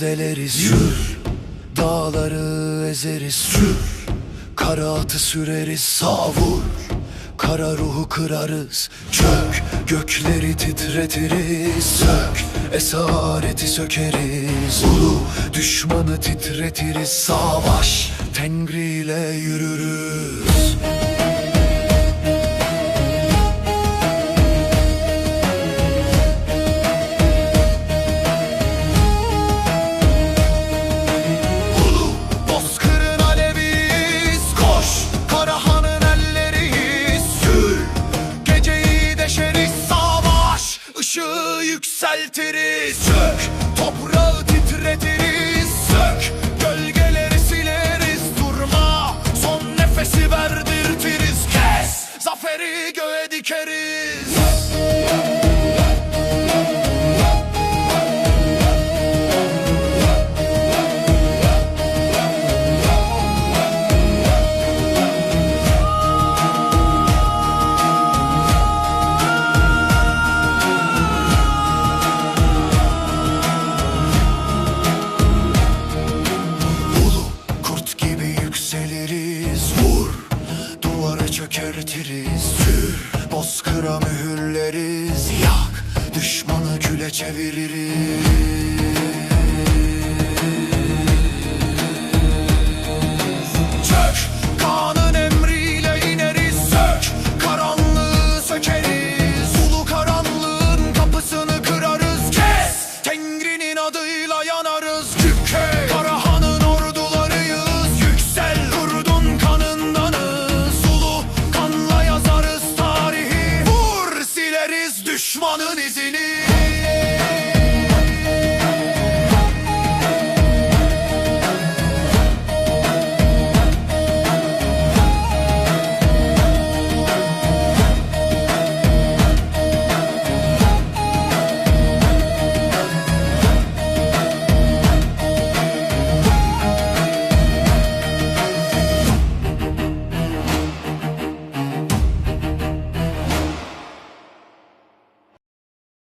deleriz Yürü. Dağları ezeriz. Sür. Kara atı süreriz. Savur. Kara ruhu kırarız. Çök. Gökleri titretiriz. Sök. Esareti sökeriz. Ulu. Düşmanı titretiriz. Savaş. Tengri ile yürürüz Işığı yükseltiriz. Sök. Toprağı titretiriz. Sök. Gölgeleri sileriz. Durma. Son nefesi verdirtiriz. Kes. Zaferi göğe dikeriz çökertiriz. Sür. Bozkıra mühürleriz. Yak. Düşmanı küle çeviririz me.